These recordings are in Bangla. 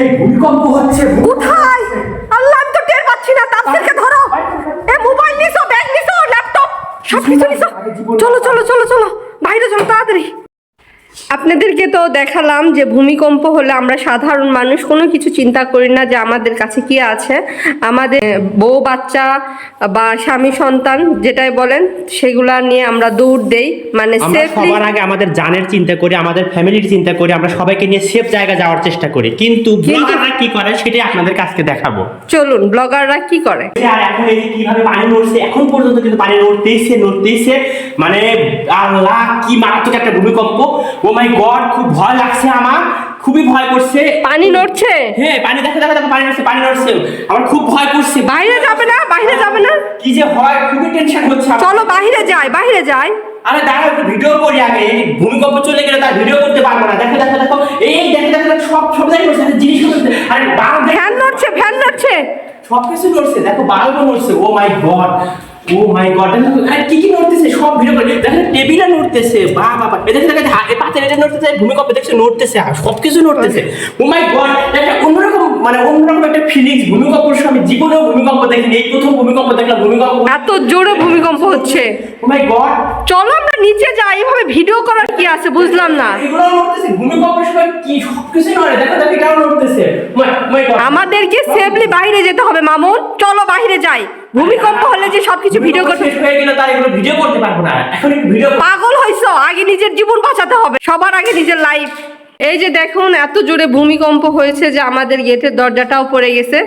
এই ভূমিকম্প হচ্ছে কোথায়? আল্লাহ আমি তো টের পাচ্ছি না তাদেরকে ধরো। এ মোবাইল নিছো ব্যাগ নিছো ল্যাপটপ সব কিছু নিছো। চলো চলো চলো চলো বাইরে চলো তাড়াতাড়ি। আপনাদেরকে তো দেখালাম যে ভূমিকম্প হলে আমরা সাধারণ মানুষ কোনো কিছু চিন্তা করি না যে আমাদের কাছে কি আছে। আমাদের বউ বাচ্চা বা স্বামী সন্তান যেটাই বলেন সেগুলা নিয়ে আমরা দৌড় দেই। মানে সেফলি সবার আগে আমাদের জানের চিন্তা করি আমাদের ফ্যামিলির চিন্তা করি আমরা সবাইকে নিয়ে সেফ জায়গা যাওয়ার চেষ্টা করি। কিন্তু ব্লগাররা কি করে সেটাই আপনাদের কাছকে দেখাবো। চলুন ব্লগাররা কি করে? আর এখন এই যে কীভাবে পানি নড়ছে এখন পর্যন্ত কিন্তু পানি নড়তেইছে নড়তেইছে। মানে আল্লাহ কি মারাত্মক একটা ভূমিকম্প। ও মাই গড খুব ভয় লাগছে আমার। খুবই ভয় করছে। পানি নড়ছে? হ্যাঁ পানি দেখো দেখো দেখো পানি নড়ছে পানি নড়ছে। আমার খুব ভয় করছে। বাইরে যাবে না বাইরে যাবে না। কি যে হয় খুবই টেনশন হচ্ছে চলো বাইরে যাই বাইরে যাই। আরে দাঁড়াও একটু ভিডিও করি আগে। এই ভূমিকম্প চলে গেলে তার ভিডিও করতে পারব না। দেখো দেখো দেখো। এই দেখো দেখো দেখো, সব সব নড়ছে জিনিস আরে বাল দেখো। ফ্যান নড়ছে ফ্যান নড়ছে। সব কিছু নড়ছে দেখো বাল্বও নড়ছে। ও my god O my god আরে কি কি নড়তেছে সব ভিডিও করে। দেখো টেবিলও নড়তেছে বা বাবা এ দেখো দেখো হাতে পাতে এটা নড়তেছে ভূমিকম্প দেখছ নড়তেছে আর সব কিছু নড়তেছে। ও মাই গড একটা অন্যরকম মানে অন্যরকম একটা ফিলিংস ভূমিকম্পের সময় আমি জীবনেও ভূমিকম্প দেখিনি এই প্রথম ভূমিকম্প দেখলাম ভূমিকম্প এত জোরে ভূমিকম্প হচ্ছে। ও মাই গড চলো আমরা নিচে যাই এভাবে ভিডিও করার কি আছে বুঝলাম না। এগুলো নড়তেছে ভূমিকম্পের সময় কি সবকিছু নড়ে দেখো দেখো এটাও নড়তেছে। মাই গড আমাদেরকে সেফলি বাইরে যেতে হবে মামুন। চলো বাইরে যাই। ভূমিকম্প হলে যে সবকিছু ভিডিও করতে হয়ে গেলে তার এগুলো ভিডিও করতে পারব না। এখন ভিডিও পাগল হইছো আগে নিজের জীবন বাঁচাতে হবে সবার আগে নিজের লাইফ এই যে দেখুন এত জোরে ভূমিকম্প হয়েছে যে আমাদের গেটের দরজাটাও পড়ে গেছে।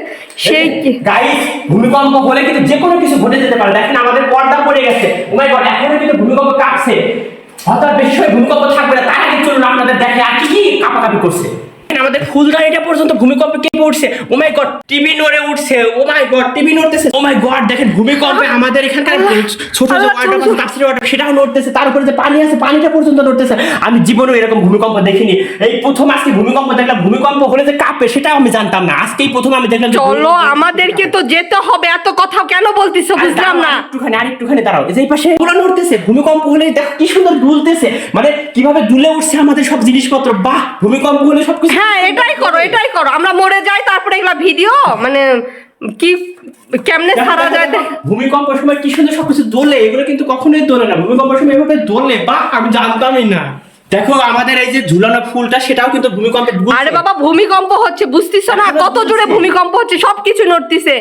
সেই গাইস ভূমিকম্প হলে কিন্তু যে কোনো কিছু ঘটে যেতে পারে। দেখেন আমাদের পর্দা পড়ে গেছে। ও মাই গড এখনও কিন্তু ভূমিকম্প কাঁপছে। হঠাৎ বেশি ভূমিকম্প থাকবে না তার আগে চলুন আপনাদের দেখে আর কি কি কাঁপাকাপি করছে। আমাদের ফুলদানিটা পর্যন্ত ভূমিকম্প কে পড়ছে? ও মাই গড টিভি নড়ে উঠছে। ও মাই গড টিভি নড়তেছে। ও মাই গড দেখেন ভূমিকম্পে আমাদের এখানকার ছোট যে ওয়াটার চলছে। তাপসির ওয়াটার সেটাও নড়তেছে। তার উপরে যে পানি আছে পানিটা পর্যন্ত নড়তেছে। আমি জীবনেও এরকম ভূমিকম্প দেখিনি। এই প্রথম আজকে ভূমিকম্প দেখলাম ভূমিকম্প হলে যে কাঁপে সেটাও আমি জানতাম না। আজকেই প্রথম আমি দেখলাম যে চলো আমাদেরকে তো যেতে হবে। এত কথা কেন বলতিছো? বুঝলাম না। আরেকটুখানি আরেকটুখানি দাঁড়াও। এই যে এই পাশে এগুলো নড়তেছে। ভূমিকম্প হলে দেখো কি সুন্দর দুলতেছে। মানে কীভাবে দুলে উঠছে আমাদের সব জিনিসপত্র। বাহ ভূমিকম্প হলে সবকিছু হ্যাঁ এটাই করো এটাই করো। আমরা মরে যাই তারপরে এগুলা ভিডিও মানে কি কেমনে সারা যায়? ভূমিকম্পের সময় কি সুন্দর সবকিছু দোলে এগুলো কিন্তু কখনোই দোলে না। ভূমিকম্পের সময় এভাবে দোলে বাহ আমি জানতামই না। দেখো আমাদের এই যে ঝুলানো ফুলটা সেটাও কিন্তু ভূমিকম্পে আরে বাবা ভূমিকম্প হচ্ছে বুঝতিছো না? কত জোরে ভূমিকম্প হচ্ছে সবকিছু নড়তিছে।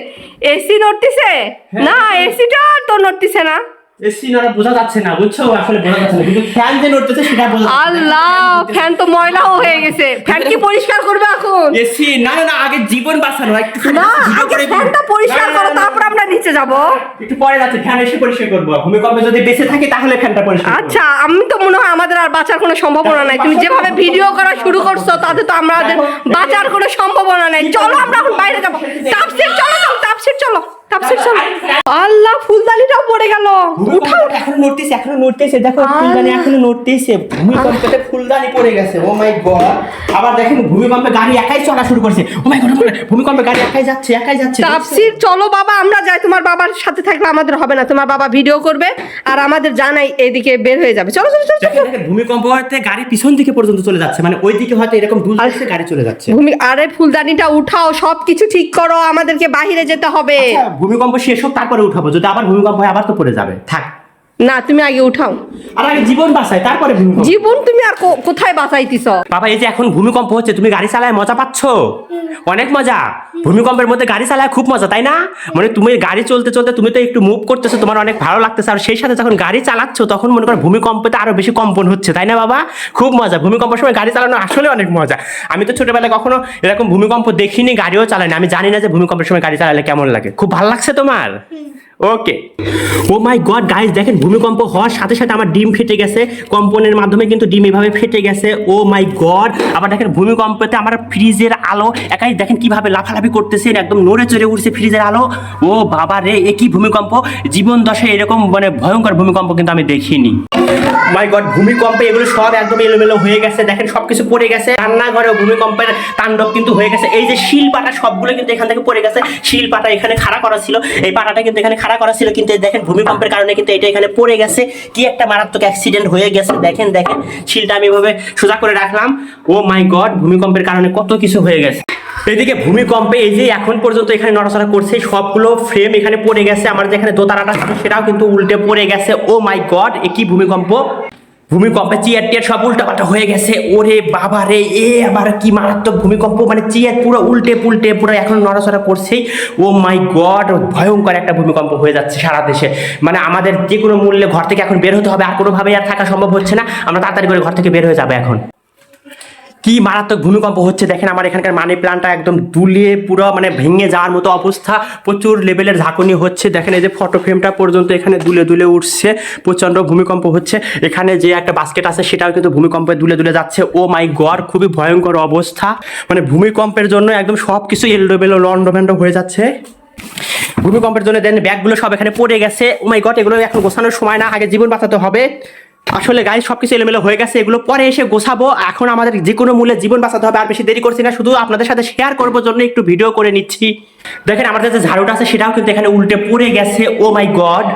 এসি নড়তিছে? হ্যাঁ। না এসিটা তো নড়তিছে না। বোঝা যাচ্ছে না বুঝছ? আসলে বোঝা যাচ্ছে না কিন্তু ফ্যান যে নড়তেছে সেটা বোঝা আল্লাহ ফ্যান তো ময়লাও হয়ে গেছে। ফ্যান কি পরিষ্কার করবে এখন? এসি না না, না আগে জীবন বাঁচানো একটু না আগে ফ্যানটা পরিষ্কার না, না, করো না, না, তারপর আমরা নিচে যাব। একটু পরে যাচ্ছে ফ্যান এসে পরিষ্কার করব। ভূমিকম্পে যদি বেঁচে থাকি তাহলে ফ্যানটা পরিষ্কার আচ্ছা আমি তো মনে হয় আমাদের আর বাঁচার কোনো সম্ভাবনা নাই। তুমি যেভাবে ভিডিও করা শুরু করছ তাতে তো আমাদের বাঁচার কোনো সম্ভাবনা নাই। চলো আমরা এখন বাইরে যাব। তাপসির চলো চলো তাপসির চলো। আল্লাহ ফুলদানিটাও পড়ে গেল। উঠাও। এখনও নড়তেছে এখনও নড়তেছে। দেখো ফুলদানি এখনও নড়তেছে। ভূমিকম্পতে ফুলদানি পড়ে গেছে। ও মাই গড আবার দেখেন ভূমিকম্পে গাড়ি একাই চলা শুরু করছে। ও মাই গড ভূমিকম্পে গাড়ি একাই যাচ্ছে একাই যাচ্ছে। তাপসির চলো বাবা আমরা যাই। তোমার বাবার সাথে থাকলে আমাদের হবে না। তোমার বাবা ভিডিও করবে আর আমাদের জানাই এদিকে বের হয়ে যাবে। চলো চলো চলো ভূমিকম্প হতে গাড়ি পিছন দিকে পর্যন্ত চলে যাচ্ছে। মানে ওই দিকে হয়তো এরকম দুল গাড়ি চলে যাচ্ছে। আরে ফুলদানিটা উঠাও সব কিছু ঠিক করো। আমাদেরকে বাইরে যেতে হবে। আচ্ছা, ভূমিকম্প শেষ হোক তারপরে উঠাবো। যদি আবার ভূমিকম্প হয় আবার তো পড়ে যাবে। থাক। না তুমি আগে উঠাও। আর আগে জীবন বাঁচায় তারপরে জীবন তুমি আর কোথায় বাঁচাইতিছ? বাবা এই যে এখন ভূমিকম্প হচ্ছে তুমি গাড়ি চালায় মজা পাচ্ছ? অনেক মজা। ভূমিকম্পের মধ্যে গাড়ি চালায় খুব মজা তাই না? মানে তুমি গাড়ি চলতে চলতে তুমি তো একটু মুভ করতেছো তোমার অনেক ভালো লাগতেছে আর সেই সাথে যখন গাড়ি চালাচ্ছ তখন মনে করো ভূমিকম্পতে আরও বেশি কম্পন হচ্ছে তাই না বাবা? খুব মজা। ভূমিকম্পের সময় গাড়ি চালানো আসলে অনেক মজা। আমি তো ছোটবেলায় কখনো এরকম ভূমিকম্প দেখিনি গাড়িও চালাই না আমি জানি না যে ভূমিকম্পের সময় গাড়ি চালালে কেমন লাগে। খুব ভালো লাগছে তোমার? ওকে ও মাই গড গাইস দেখেন ভূমিকম্প হওয়ার সাথে সাথে আমার ডিম ফেটে গেছে। কম্পনের মাধ্যমে কিন্তু ডিম এভাবে ফেটে গেছে। ও মাই গড আবার দেখেন ভূমিকম্পতে আমার ফ্রিজের আলো, একাই দেখেন কীভাবে লাফালাফি করতেছে একদম নড়ে চড়ে উঠছে ফ্রিজের আলো। ও বাবা রে, এ কি ভূমিকম্প? জীবন দশায় এরকম মানে ভয়ঙ্কর ভূমিকম্প কিন্তু আমি দেখিনি। মাই গড ভূমিকম্পে এগুলো সব একদম এলোমেলো হয়ে গেছে। দেখেন সবকিছু পড়ে গেছে। রান্নাঘরে ভূমিকম্পের তাণ্ডব কিন্তু হয়ে গেছে। এই যে শিল পাটা সবগুলো কিন্তু এখান থেকে পড়ে গেছে। শিল পাটা এখানে খাড়া করা ছিল। এই পাটাটা কিন্তু এখানে খাড়া করা ছিল, কিন্তু দেখেন ভূমিকম্পের কারণে কিন্তু এটা এখানে পড়ে গেছে। কি একটা মারাত্মক অ্যাক্সিডেন্ট হয়ে গেছে। দেখেন দেখেন, শিলটা আমি এভাবে সোজা করে রাখলাম। ও মাই গড, ভূমিকম্পের কারণে কত কিছু হয়ে গেছে। এদিকে ভূমিকম্পে এই যে এখন পর্যন্ত এখানে নড়াচড়া করছে, সবগুলো ফ্রেম এখানে পড়ে গেছে। আমার যেখানে দোতারাটা ছিল, সেটাও কিন্তু উল্টে পড়ে গেছে। ও মাই গড, এ কি ভূমিকম্প? ভূমিকম্পে চেয়ার টিয়ার সব উল্টাপাল্টা হয়ে গেছে। ওরে বাবা রে, এ আবার কি মারাত্মক ভূমিকম্প। মানে চেয়ার পুরো উল্টে পুল্টে পুরো এখন নড়াচড়া করছেই। ও মাই গড ভয়ঙ্কর একটা ভূমিকম্প হয়ে যাচ্ছে সারা দেশে। মানে আমাদের যে কোনো মূল্যে ঘর থেকে এখন বের হতে হবে, আর কোনোভাবে আর থাকা সম্ভব হচ্ছে না। আমরা তাড়াতাড়ি করে ঘর থেকে বের হয়ে যাবে এখন। কি মারাত্মক ভূমিকম্প হচ্ছে দেখেন আমার এখানকার মানি প্ল্যানটা একদম দুলিয়ে পুরো মানে ভেঙে যাওয়ার মতো অবস্থা। প্রচুর লেভেলের ঝাঁকুনি হচ্ছে। দেখেন এই যে ফটো ফ্রেমটা পর্যন্ত এখানে দুলে দুলে উঠছে, প্রচণ্ড ভূমিকম্প হচ্ছে। এখানে যে একটা বাস্কেট আছে সেটাও কিন্তু ভূমিকম্পে দুলে দুলে যাচ্ছে। ও মাই গড খুবই ভয়ঙ্কর অবস্থা। মানে ভূমিকম্পের জন্য একদম সব কিছু এলডোবেলো লন্ডভেন্ড হয়ে যাচ্ছে। ভূমিকম্পের জন্য দেন ব্যাগগুলো সব এখানে পড়ে গেছে। ও মাই গড এগুলো এখন গোছানোর সময় না, আগে জীবন বাঁচাতে হবে। আসলে গাড়ি সব কিছু এলোমেলো হয়ে গেছে, এগুলো পরে এসে গোছাবো। এখন আমাদের যে কোনো মূল্যে জীবন বাঁচাতে হবে, আর বেশি দেরি করছি না, শুধু আপনাদের সাথে শেয়ার করব, জন্য একটু ভিডিও করে নিচ্ছি। দেখেন আমাদের যে ঝাড়ুটা আছে, সেটাও কিন্তু এখানে উল্টে পড়ে গেছে ও মাই গড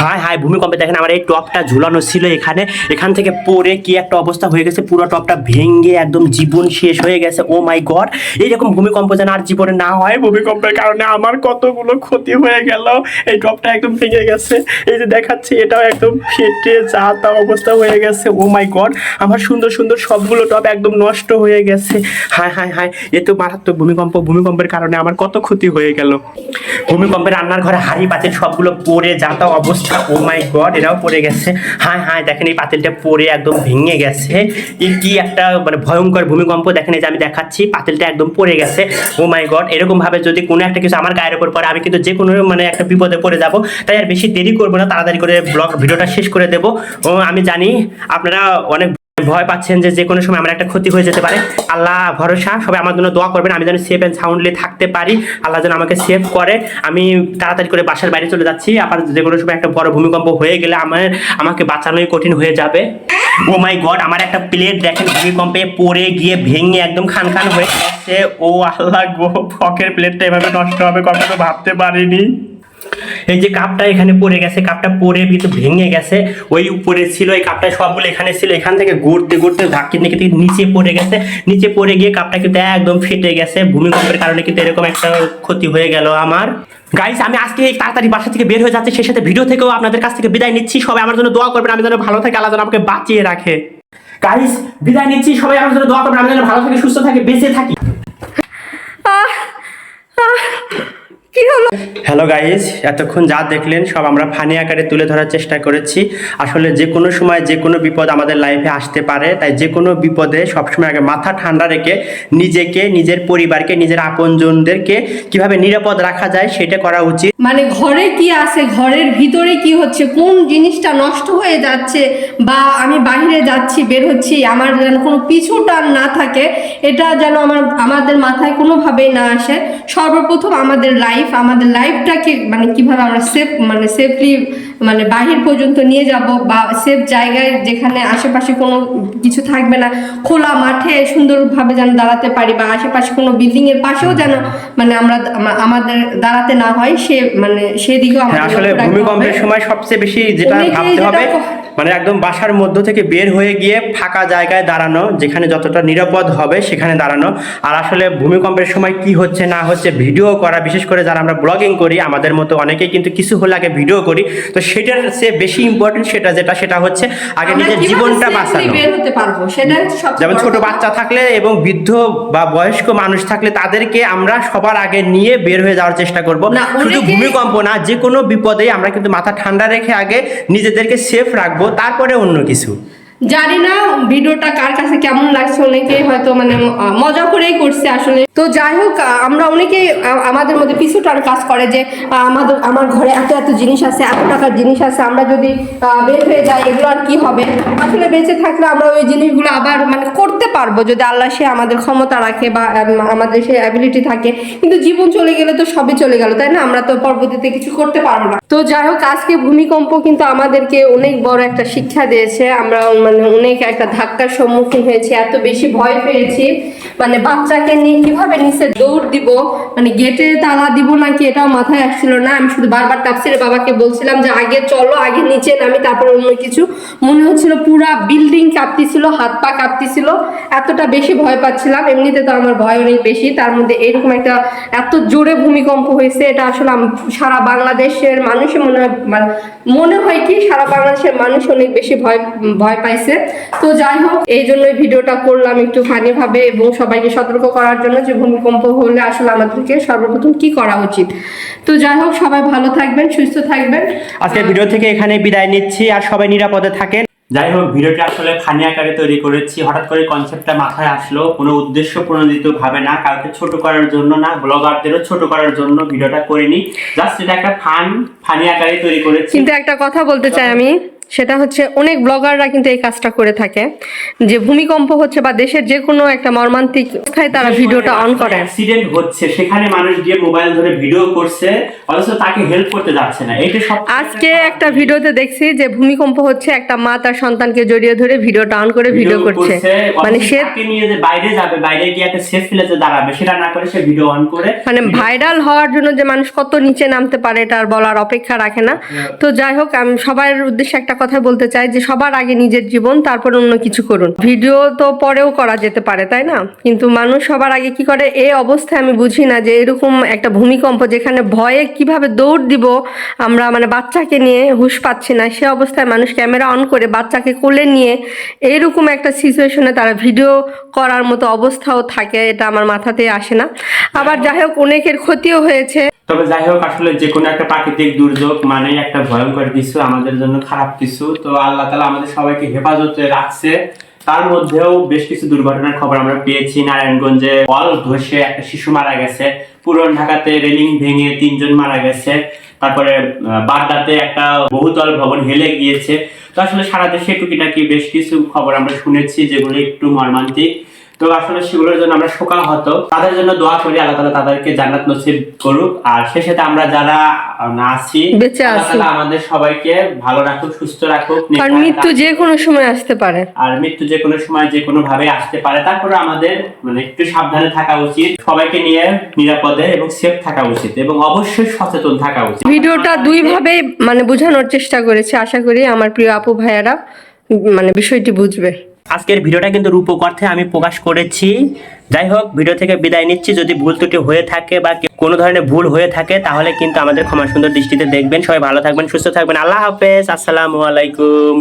হাই হাই ভূমিকম্পে দেখেন আমার এই টপটা ঝুলানো ছিল এখানে। এখান থেকে পড়ে কি একটা অবস্থা হয়ে গেছে, পুরো টপটা ভেঙে একদম জীবন শেষ হয়ে গেছে ও মাই গড এইরকম ভূমিকম্প যেন আর জীবনে না হয়, ভূমিকম্পের কারণে আমার কতগুলো ক্ষতি হয়ে গেল। এই টপটা একদম ভেঙে গেছে, এই যে দেখাচ্ছি, এটাও একদম ফেটে যা তা অবস্থা হয়ে গেছে। ও মাই গড আমার সুন্দর সুন্দর সবগুলো টপ একদম নষ্ট হয়ে গেছে। হায় হায় হায়, এ তো মারাত্মক ভূমিকম্প। ভূমিকম্পের কারণে আমার কত ক্ষতি হয়ে গেল। ভূমিকম্পে রান্নার ঘরে হাড়ি, পাতিল সবগুলো পড়ে, যা তা অবস্থা ও মাই গড এরাও পড়ে গেছে। হায় হায়, দেখেন এই পাতিলটা পড়ে একদম ভেঙে গেছে। এই কি একটা মানে ভয়ঙ্কর ভূমিকম্প, দেখেন এই যে আমি দেখাচ্ছি, পাতিলটা একদম পড়ে গেছে। ও মাই গড এরকম ভাবে যদি কোনো একটা কিছু আমার গায়ের উপর পড়ে, আমি কিন্তু যে কোনো মানে একটা বিপদে পড়ে যাব। তাই আর বেশি দেরি করব না, তাড়াতাড়ি করে ব্লগ ভিডিওটা শেষ করে দেবো। আমি জানি আপনারা অনেক ভয় পাচ্ছেন যে যে কোনো সময় আমার একটা ক্ষতি হয়ে যেতে পারে। আল্লাহ ভরসা, সবাই আমার জন্য দোয়া করবেন, আমি যেন সেফ অ্যান্ড সাউন্ডলি থাকতে পারি। আল্লাহ যেন আমাকে সেভ করে। আমি তাড়াতাড়ি করে বাসার বাইরে চলে যাচ্ছি। আবার যে কোনো সময় একটা বড় ভূমিকম্প হয়ে গেলে আমার, আমাকে বাঁচানোই কঠিন হয়ে যাবে। ও মাই গড আমার একটা প্লেট দেখেন, ভূমিকম্পে পড়ে গিয়ে ভেঙে একদম খান খান হয়ে গেছে। ও আল্লাহ গো ফকের প্লেটটা এভাবে নষ্ট হবে, কখনো ভাবতে পারিনি। এই যে কাপটা এখানে পড়ে গেছে, কাপটা পড়ে কিন্তু ভেঙে গেছে, ওই উপরে ছিল, এই কাপটা সবগুলো এখানে ছিল, এখান থেকে ঘুরতে ঘুরতে ধাক্কি কিন্তু নিচে পড়ে গেছে, নিচে পড়ে গিয়ে কাপটা কিন্তু একদম ফেটে গেছে, ভূমিকম্পের কারণে কিন্তু এরকম একটা ক্ষতি হয়ে গেল আমার। গাইস আমি আজকে এই তাড়াতাড়ি বাসা থেকে বের হয়ে যাচ্ছি, সেই সাথে ভিডিও থেকেও আপনাদের কাছ থেকে বিদায় নিচ্ছি। সবাই আমার জন্য দোয়া করবেন, আমি যেন ভালো থাকি, আল্লাহ যেন আমাকে বাঁচিয়ে রাখে। গাইস বিদায় নিচ্ছি, সবাই আমার জন্য দোয়া করবেন, আমি যেন ভালো থাকি, সুস্থ থাকি, বেঁচে থাকি। কি হলো? হ্যালো গাইজ এতক্ষণ যা দেখলেন সব আমরা ফানি আকারে তুলে ধরার চেষ্টা করেছি। আসলে যে কোনো সময় যে কোনো বিপদ আমাদের লাইফে আসতে পারে তাই যে কোনো বিপদে সবসময় আগে মাথা ঠান্ডা রেখে নিজেকে নিজের পরিবারকে নিজের আপনজনদেরকে কীভাবে নিরাপদ রাখা যায় সেটা করা উচিত। মানে ঘরে কি আছে ঘরের ভিতরে কি হচ্ছে কোন জিনিসটা নষ্ট হয়ে যাচ্ছে বা আমি বাইরে যাচ্ছি বের হচ্ছি আমার যেন কোনো পিছু টান না থাকে এটা যেন আমার আমাদের মাথায় কোনোভাবেই না আসে। সর্বপ্রথম আমাদের লাইফ আমাদের লাইফটাকে মানে কীভাবে আমরা সেফ মানে সেফলি মানে বাহির পর্যন্ত নিয়ে যাব বা সেফ জায়গায় যেখানে আশেপাশে কোনো কিছু থাকবে না খোলা মাঠে সুন্দরভাবে যেন দাঁড়াতে পারি বা আশেপাশে কোনো বিল্ডিং এর পাশেও যেন মানে আমরা আমাদের দাঁড়াতে না হয় সে মানে সেদিকেও হ্যাঁ আসলে ভূমিকম্পের সময় সবচেয়ে বেশি যেটা ভাবতে হবে মানে একদম বাসার মধ্য থেকে বের হয়ে গিয়ে ফাঁকা জায়গায় দাঁড়ানো যেখানে যতটা নিরাপদ হবে সেখানে দাঁড়ানো। আর আসলে ভূমিকম্পের সময় কি হচ্ছে না হচ্ছে ভিডিও করা বিশেষ করে যারা আমরা ব্লগিং করি আমাদের মতো অনেকেই কিন্তু কিছু হলে আগে ভিডিও করি। তো সেটার সে বেশি ইম্পর্টেন্ট সেটা যেটা সেটা হচ্ছে আগে নিজের জীবনটা বাঁচানো। যেমন ছোট বাচ্চা থাকলে এবং বৃদ্ধ বা বয়স্ক মানুষ থাকলে তাদেরকে আমরা সবার আগে নিয়ে বের হয়ে যাওয়ার চেষ্টা করব। শুধু ভূমিকম্প না যে কোনো বিপদে আমরা কিন্তু মাথা ঠান্ডা রেখে আগে নিজেদেরকে সেফ রাখব তারপরে অন্য কিছু। জানি না ভিডিওটা কার কাছে কেমন লাগছে অনেকে হয়তো মানে মজা করেই করছে আসলে। তো যাই হোক আমরা অনেকেই আমাদের মধ্যে পিছুটার কাজ করে যে আমাদের, আমার ঘরে এত এত জিনিস আছে, এত টাকার জিনিস আছে, আমরা যদি বের হয়ে যাই, এগুলো আর কি হবে? আসলে বেঁচে থাকলে আমরা ওই জিনিসগুলো আবার মানে করতে পারব যদি আল্লাহ সে আমাদের ক্ষমতা রাখে বা আমাদের সে অ্যাবিলিটি থাকে। কিন্তু জীবন চলে গেলে তো সবই চলে গেল, তাই না? আমরা তো পরবর্তীতে কিছু করতে পারব না। তো যাই হোক, আজকে ভূমিকম্প কিন্তু আমাদেরকে অনেক বড় একটা শিক্ষা দিয়েছে। আমরা মানে মানে অনেক একটা ধাক্কার সম্মুখীন হয়েছি, এত বেশি ভয় পেয়েছি। মানে বাচ্চাকে নিয়ে কীভাবে নিচে দৌড় দিব? মানে গেটে তালা দিব নাকি এটাও মাথায় আসছিল না? আমি শুধু বারবার তাপসিরের বাবাকে বলছিলাম যে, আগে চলো, আগে নিচে নামি, তারপর অন্য কিছু। মনে হচ্ছিল পুরা বিল্ডিং কাঁপতেছিল, হাত পা কাঁপতেছিল, এতটা বেশি ভয় পাচ্ছিলাম। এমনিতে তো আমার ভয় অনেক বেশি, তার মধ্যে এরকম একটা এত জোরে ভূমিকম্প হয়েছে, এটা আসলে সারা বাংলাদেশের মানুষই মনে হয় মানে হয় কি সারা বাংলাদেশের মানুষ অনেক বেশি ভয় ভয় পাইছে। তো যাই হোক এই জন্যই ভিডিওটা করলাম একটু ফানি ভাবে এবং সবাইকে সতর্ক করার জন্য যে ভূমিকম্প হলে আসলে আমাদেরকে সর্বপ্রথম কি করা উচিত। তো যাই হোক সবাই ভালো থাকবেন সুস্থ থাকবেন। আজকে ভিডিও থেকে এখানে বিদায় নিচ্ছি আর সবাই নিরাপদে থাকেন। যাই হোক, ভিডিওটি আসলে ফানি আকারে তৈরি করেছি। হঠাৎ করে কনসেপ্টটা মাথায় আসলো, কোনো উদ্দেশ্য প্রণোদিত ভাবে না, কাউকে ছোট করার জন্য না ব্লগারদেরও ছোট করার জন্য ভিডিওটা করিনি। জাস্ট এটা একটা ফান ফানি আকারে তৈরি করেছি। কিন্তু একটা কথা বলতে চাই আমি। সেটা হচ্ছে অনেক ব্লগাররা কিন্তু এই কাজটা করে থাকে যে ভূমিকম্প হচ্ছে বা দেশের যে কোনো একটা মর্মান্তিক অবস্থায় তারা ভিডিওটা অন করে। অ্যাক্সিডেন্ট হচ্ছে সেখানে মানুষ গিয়ে মোবাইল ধরে ভিডিও করছে অথচ তাকে হেল্প করতে যাচ্ছে না। এটা সব আজকে একটা ভিডিওতে দেখছি যে ভূমিকম্প হচ্ছে একটা মা তার সন্তানকে জড়িয়ে ধরে ভিডিওটা অন করে ভিডিও করছে। মানে সে নিয়ে যে বাইরে যাবে বাইরে গিয়ে একটা সেফ প্লেসে দাঁড়াবে সেটা না করে সে ভিডিও অন করে মানে ভাইরাল হওয়ার জন্য যে মানুষ কত নিচে নামতে পারে এটা আর বলার অপেক্ষা রাখে না। তো যাই হোক আমি সবার উদ্দেশ্যে একটা কথা বলতে চাই যে সবার আগে নিজের জীবন, তারপর অন্য কিছু করুন। ভিডিও তো পরেও করা যেতে পারে, তাই না? কিন্তু মানুষ সবার আগে কি করে? এই অবস্থায় আমি বুঝি না যে এরকম একটা ভূমিকম্প যেখানে ভয়ে কীভাবে দৌড় দিব আমরা মানে বাচ্চাকে নিয়ে হুঁশ পাচ্ছি না, সে অবস্থায় মানুষ ক্যামেরা অন করে বাচ্চাকে কোলে নিয়ে এইরকম একটা সিচুয়েশনে তারা ভিডিও করার মতো অবস্থাও থাকে, এটা আমার মাথাতে আসে না। আবার যাই হোক, অনেকের ক্ষতিও হয়েছে। তবে যাই হোক আসলে যে কোনো একটা প্রাকৃতিক দুর্যোগ মানে একটা ভয়ঙ্কর কিছু, আমাদের জন্য খারাপ কিছু। তো আল্লাহ তালা আমাদের সবাইকে হেফাজতে রাখছে। তার মধ্যেও বেশ কিছু দুর্ঘটনার খবর আমরা পেয়েছি। নারায়ণগঞ্জে ফল ধসে একটা শিশু মারা গেছে। পুরন ঢাকাতে রেলিং ভেঙে তিনজন মারা গেছে। তারপরে বাড্ডাতে একটা বহুতল ভবন হেলে গিয়েছে। তো আসলে সারা দেশে টুকিটাকি বেশ কিছু খবর আমরা শুনেছি, যেগুলো একটু মর্মান্তিক। তো আসলে সেগুলোর জন্য আমরা শোকাহত তাদের জন্য দোয়া করি আল্লাহ তালা তাদেরকে জান্নাত নসিব করুক। আর সে সাথে আমরা যারা আছি আল্লাহ আমাদের সবাইকে ভালো রাখুক সুস্থ রাখুক মৃত্যু যে কোনো সময় আসতে পারে। আর মৃত্যু যে কোনো সময় যে কোনো ভাবে আসতে পারে তারপরে আমাদের মানে একটু সাবধানে থাকা উচিত। সবাইকে নিয়ে নিরাপদে এবং সেফ থাকা উচিত এবং অবশ্যই সচেতন থাকা উচিত। ভিডিওটা দুই ভাবে মানে বোঝানোর চেষ্টা করেছে। আশা করি আমার প্রিয় আপু ভাইয়ারা মানে বিষয়টি বুঝবে। আজকের ভিডিওটা কিন্তু রূপক অর্থে আমি প্রকাশ করেছি। যাই হোক, ভিডিও থেকে বিদায় নিচ্ছি। যদি ভুল ত্রুটি হয়ে থাকে বা কোনো ধরনের ভুল হয়ে থাকে, তাহলে কিন্তু আমাদের ক্ষমা সুন্দর দৃষ্টিতে দেখবেন। সবাই ভালো থাকবেন, সুস্থ থাকবেন। আল্লাহ হাফেজ। আসসালামু আলাইকুম।